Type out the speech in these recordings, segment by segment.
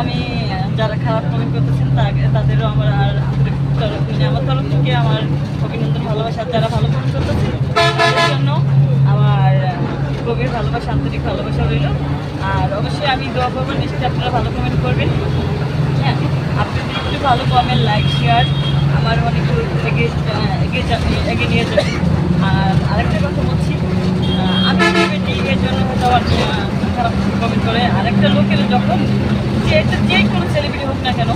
আমি যারা খারাপ কমেন্ট করতেছেন তাদেরও আমার আর তরফ মানে আমার তরফ থেকে আমার অভিনন্দন, ভালোবাসা। যারা ভালো কমেন্ট করতেছেন, তাদের জন্য আমার গভীর ভালোবাসা, আন্তরিক ভালোবাসা রইল। আর অবশ্যই আমি দোয়া করব নিশ্চয়ই আপনারা ভালো কমেন্ট করবেন। হ্যাঁ আপনাদের একটু ভালো কমেন্ট লাইক শেয়ার আমার অনেক এগিয়ে এগিয়ে নিয়ে যাবে আর আরেকটা কথা বলছি আহ, আমি সেলিব্রিটি এর জন্য হয়তো আমার আহ, খারাপ কমেন্ট আরেকটা লোকের যখন যে যে কোনো সেলিব্রিটি হোক না কেন,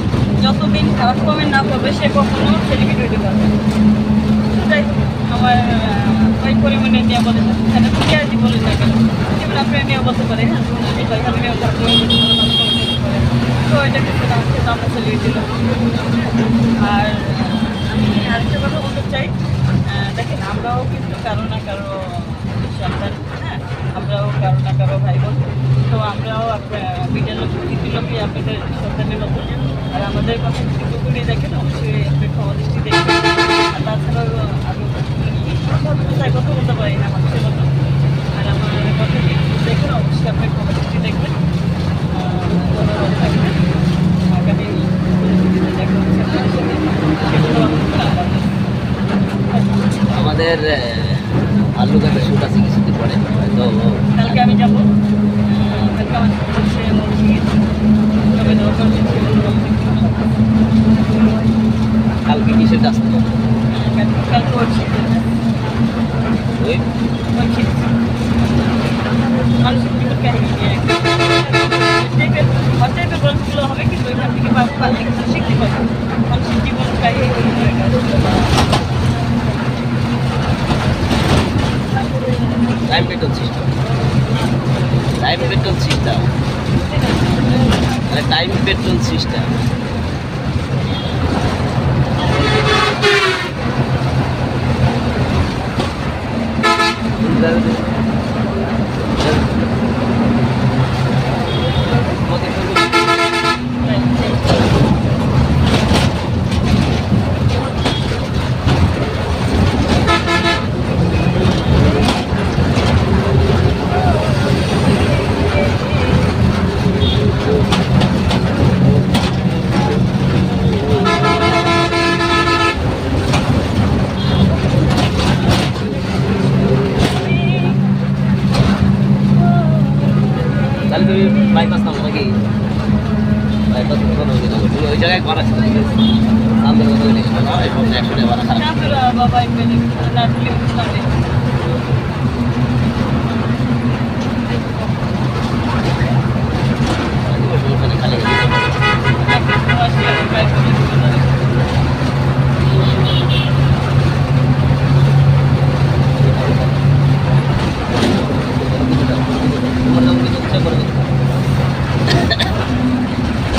যতদিন খারাপ কমেন্ট না করবে সে কখনো সেলিব্রিটি হতে পারবে। তাই আমার ওই পরিমাণে নিয়ে বলে কেন কি আর বলে না কেন যেমন আপনার নিয়ে বলতে পারে হ্যাঁ। তো এটা কিন্তু আমরা সেলিব্রিটি আর, আমি আরেকটা কথা বলতে চাই দেখেন, আমরাও কিন্তু কারও না কারও সন্তান হ্যাঁ আমরাও কারও না কারও ভাই বোন তো আপনাদের সন্তানের মতো। আর আমাদের কথা যদি দেখেন অবশ্যই আপনি ক্ষমা দৃষ্টি দেখবেন আর তাছাড়াও আমি ভাষায় কথা বলতে পারি না মানুষের মতো। আর আমার কথা দেখেন অবশ্যই আপনি ক্ষমা দৃষ্টি দেখবেন। থাকবেন আগামী পরিস্থিতিতে দেখা হচ্ছে আপনাদের সাথে। সেগুলো আমাদের আলু গাছের শুট আছে কিছুদিন পরে। তো কালকে আমি যাব। কালকে আমার Moment, ich Und die uns nicht da. Nein, bitte uns nicht da. Nein, uns nicht da. Shalkuri bypass নামো নাকি? বাইপাস ওখানে ওই জায়গায় করা ছিল আমাদের ওখানে একশো টাকা বাড়া খারাপ